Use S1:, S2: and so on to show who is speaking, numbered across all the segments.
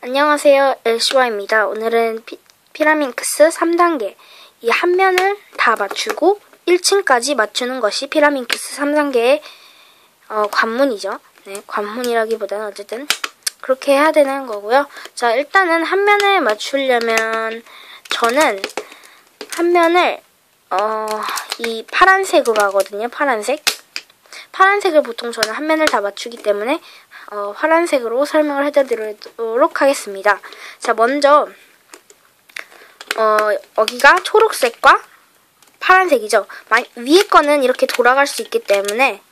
S1: 안녕하세요. 엘시와입니다. 오늘은 피, 피라밍크스 3단계 이 한 면을 다 맞추고 1층까지 맞추는 것이 피라밍크스 3단계의 어, 관문이죠. 네, 관문이라기보다는 어쨌든 그렇게 해야 되는 거고요. 자, 일단은 한 면을 맞추려면 저는 한 면을 어, 이 파란색으로 하거든요. 파란색. 파란색을 보통 저는 한 면을 다 맞추기 때문에 어, 파란색으로 설명을 해드리도록 하겠습니다. 자, 먼저 어, 여기가 초록색과 파란색이죠. 위에 거는 이렇게 돌아갈 수 있기 때문에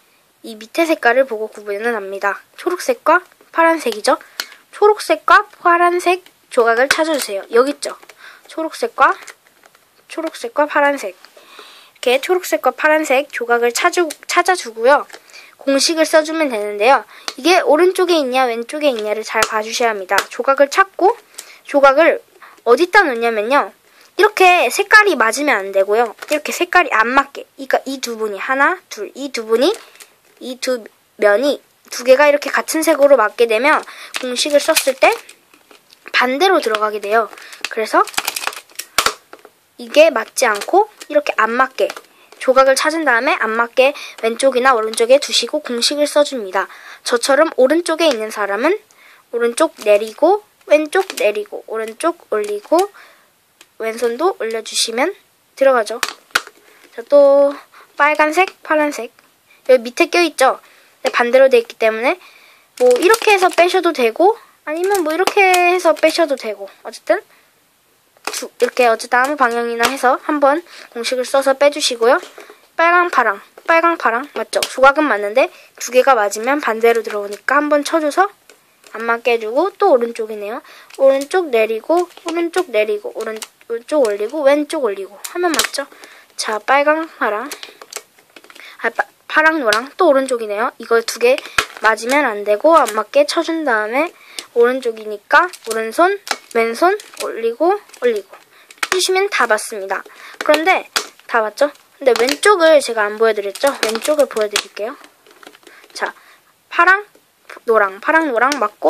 S1: 이 밑에 색깔을 보고 구분은 합니다. 초록색과 파란색이죠. 초록색과 파란색 조각을 찾아주세요. 여기 있죠. 초록색과 초록색과 파란색 이렇게 초록색과 파란색 조각을 찾아, 찾아주고요. 공식을 써주면 되는데요. 이게 오른쪽에 있냐 왼쪽에 있냐를 잘 봐주셔야 합니다. 조각을 찾고 조각을 어디다 놓냐면요. 이렇게 색깔이 맞으면 안 되고요. 이렇게 색깔이 안 맞게. 그러니까 이 두 분이 하나, 둘, 이 두 분이 이 두 면이 두 개가 이렇게 같은 색으로 맞게 되면 공식을 썼을 때 반대로 들어가게 돼요. 그래서 이게 맞지 않고 이렇게 안 맞게 조각을 찾은 다음에 안 맞게 왼쪽이나 오른쪽에 두시고 공식을 써줍니다. 저처럼 오른쪽에 있는 사람은 오른쪽 내리고 왼쪽 내리고 오른쪽 올리고 왼손도 올려주시면 들어가죠. 자, 또 빨간색, 파란색 여기 밑에 껴있죠? 네, 반대로 돼 있기 때문에 뭐 이렇게 해서 빼셔도 되고 아니면 뭐 이렇게 해서 빼셔도 되고 어쨌든 두, 이렇게 어쨌든 아무 방향이나 해서 한번 공식을 써서 빼주시고요. 빨강, 파랑, 빨강, 파랑 맞죠? 조각은 맞는데 두 개가 맞으면 반대로 들어오니까 한번 쳐줘서 안 맞게 해주고 또 오른쪽이네요. 오른쪽 내리고 오른쪽 내리고 오른쪽 올리고 왼쪽 올리고 하면 맞죠? 자 빨강, 파랑 아, 파, 파랑, 노랑 또 오른쪽이네요. 이걸 두 개 맞으면 안 되고 안 맞게 쳐준 다음에 오른쪽이니까 오른손 왼손 올리고 올리고 해주시면 다 맞습니다. 그런데 다 맞죠? 근데 왼쪽을 제가 안 보여드렸죠? 왼쪽을 보여드릴게요. 자, 파랑, 노랑, 파랑, 노랑 맞고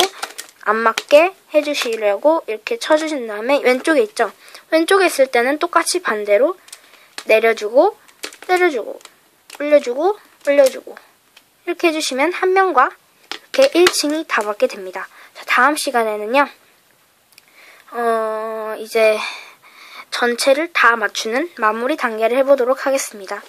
S1: 안 맞게 해주시려고 이렇게 쳐주신 다음에 왼쪽에 있죠? 왼쪽에 있을 때는 똑같이 반대로 내려주고 내려주고 올려주고 올려주고 이렇게 해주시면 한 면과 이렇게 1층이 다 맞게 됩니다. 자, 다음 시간에는요. 어, 이제 전체를 다 맞추는 마무리 단계를 해보도록 하겠습니다.